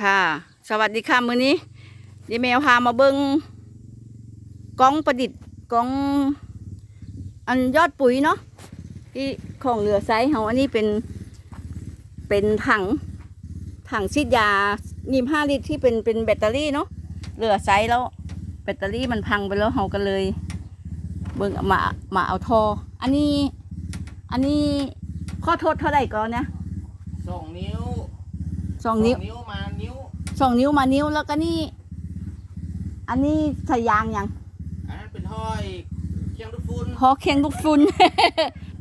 ค่ะ สวัสดีค่ะมื้อนี้ยายแมวพามาเบิงกล้องประดิษฐ์กล้องอันยอดปุ๋ยเนาะที่ของเหลือไซส์เฮาอันนี้เป็นเป็นถังถังฉีดยายี่ห้าลิตรที่เป็นเป็นแบตเตอรี่เนาะเหลือไซส์แล้วแบตเตอรี่มันพังไปแล้วเฮาก็เลย เบิ่งมามาเอาทอ อันนี้ อันนี้ข้อโทษเท่าไหร่ก่อนนี่ยสองนิ้ว สองนิ้วนิ้วมานิ้วสองนิ้วมานิ้วแล้วก็นี่ อันนี้ใส่ยางยังอันนั้นเป็นห้อยเคียงดูดฝุ่นพอเคียงลูกฟุน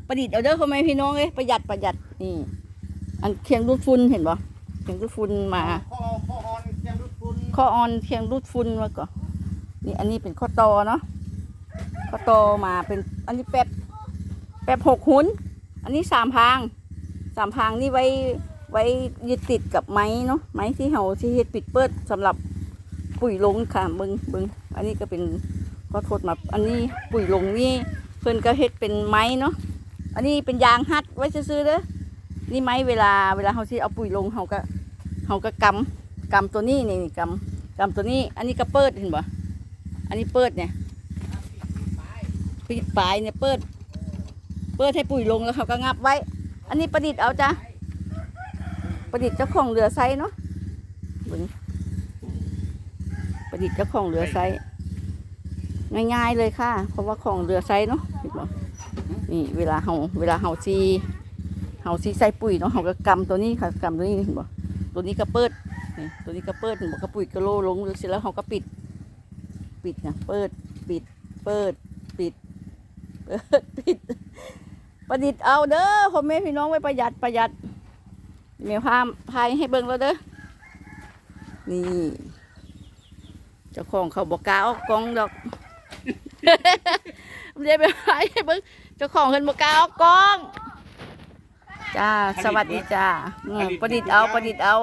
ประดิษฐ์เอาเด้อพ่อแม่พี่น้องเอ้ยประหยัดประหยัดนี่ อันเคียงลูกฟุนเห็นบ่เคียงลูกฟุนมาข้อข้อออนเคียงดูดฝุ่นข้อออนเคียงลูกฟุนมาก่อนนี่อันนี้เป็นข้อตอเนาะข้อตอมาเป็นอันนี้แป๊บแป๊บหกหุนอันนี้สามพางสามพางนี่ไว้ ไว้ยึดติดกับไม้เนาะไม้ที่เฮาที่เฮ็ดปิดเปิดสำหรับปุ๋ยลงค่ะเบิงเบิงอันนี้ก็เป็นก็โทษมาอันนี้ปุ๋ยลงนี่เพิ่นก็เฮ็ดเป็นไม้เนาะอันนี้เป็นยางฮัดไว้ซื้อเด้อนี่ไม้เวลาเวลาเฮาที่เอาปุ๋ยลงเฮาก็เฮาก็กำกำตัวนี้นี่นี่กำกำตัวนี้ อันนี้ก็เปิดเห็นบ่อันนี้เปิดเนี่ยปิดปลายเนี่ยเปิด เปิดให้ปุ๋ยลงแล้วเขาก็งับไว้ อันนี้ประดิษฐ์เอาจ้ะ ประดิษฐ์เจ้าของเรือไซเนาะบิ่งประดิษฐ์เจ้าของเรือไซง่าย ๆ เลยค่ะ เพราะว่าของเรือไซเนาะนี่เวลาเฮาเวลาเฮาซีเฮาซีใส่ปุ๋ยเนาะเฮาก็กำตัวนี้ค่ะกำตัวนี้เห็นบ่ตัวนี้ก็เปิดนี่ตัวนี้ก็เปิดเห็นบ่ก็ปุ๋ยก็โลลงเสร็จแล้วเฮาก็ปิด ปิดนะเปิดปิด เปิดปิด เปิดปิด ประดิษฐ์เอาเด้อพ่อแม่พี่น้องไว้ประหยัดประหยัด เมียพามพายให้เบิ่งแล้วเด้อ นี่เจ้าของเขาบอกกล้าออกกล้องดอกเรียวไปพายให้เบิ่งเจ้าของเพิ่นบอกกล้าออกกล้อง จ้า สวัสดีจ้าอืมประดิษฐ์เอาประดิษฐ์เอา